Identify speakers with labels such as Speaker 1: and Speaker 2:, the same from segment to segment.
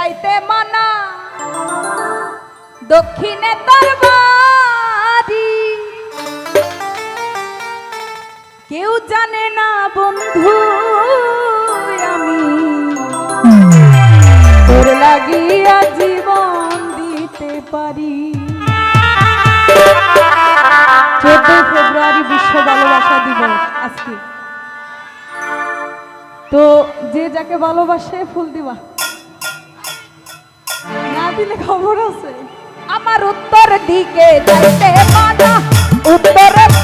Speaker 1: যাইতে মানা। দক্ষিণে তোর কেউ জানে না বন্ধু আমি। তোর লাগিয়া জীবন দিতে পারি। চোদ্দ ফেব্রুয়ারি বিশ্ব ভালোবাসা দিবস আজকে। তো যে যাকে ভালোবাসে, ফুল দিবা। দিলে খবর আছে? আমার উত্তর দিকে উত্তরে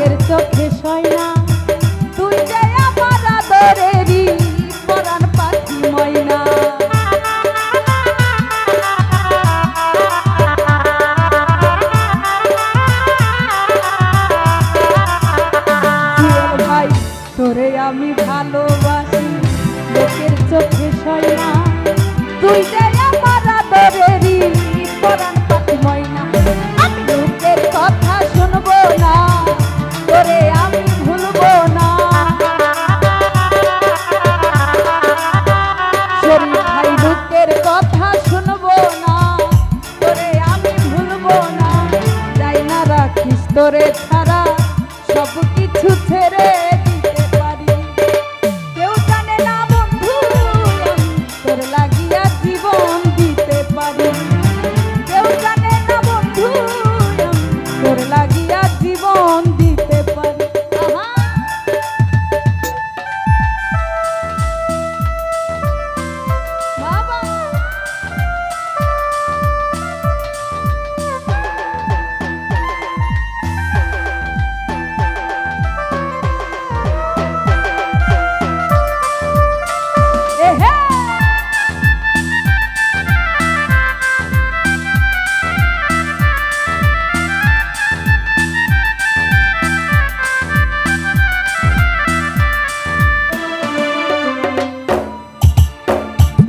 Speaker 1: লোকের চোখে সয় না তুই যে আমার আদরেরই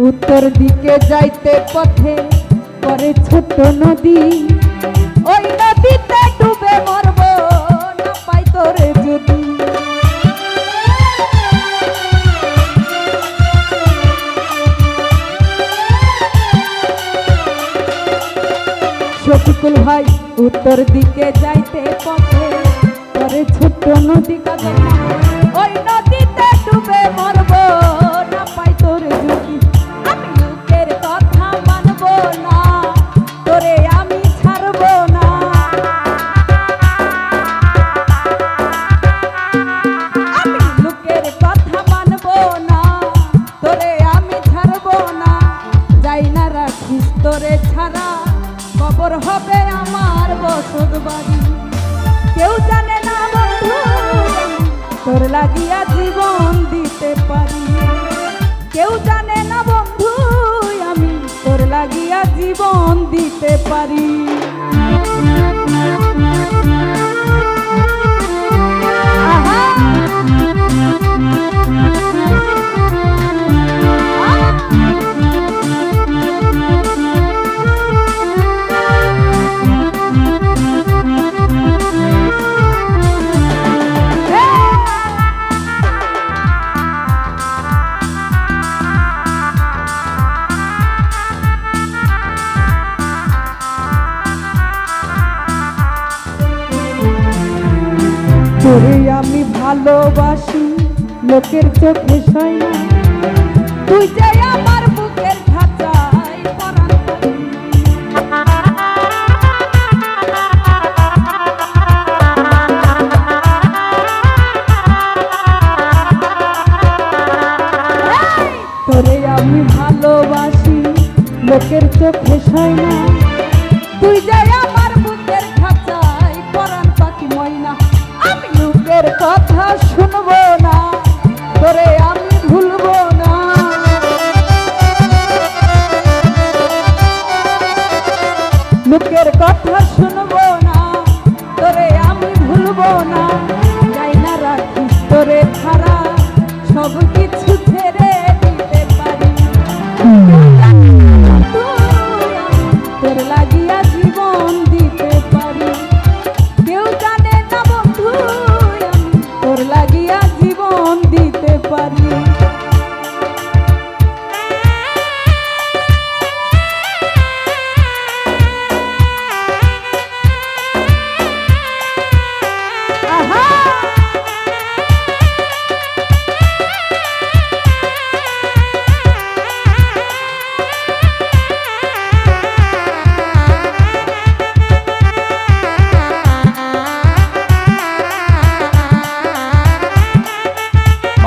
Speaker 1: উত্তর দিকে যাইতে পথে পরে ছোট নদী। ওই নদীতে ডুবে মরব, না পাই তোরে যদি। শফিকুল ভাই, উত্তর দিকে যাইতে পথে পরে ছোট্ট নদী কাজল ওই নদীতে খবর হবে আমার বসত বাড়ি। কেউ জানে না বন্ধু, তোর লাগিয়া জীবন দিতে পারি। কেউ জানে না বন্ধু, আমি তোর লাগিয়া জীবন দিতে পারি। ভালোবাসি লোকের চোখে সয় না তুই যে আমার লোকের কথা শুনব না তোরে আমি ভুলবো না। যাই না রাখিস তোরে ছাড়া সব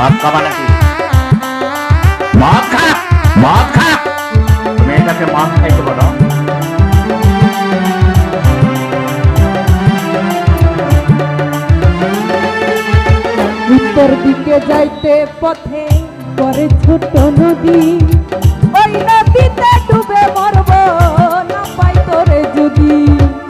Speaker 2: মদ খাবা নাকি? মদ খা মদ খা। মেয়েটাকে মদ খাইতে বলো।
Speaker 1: উত্তর দিকে যাইতে পথে পরে ছোট নদী। ওই নদীতে ডুবে মরব।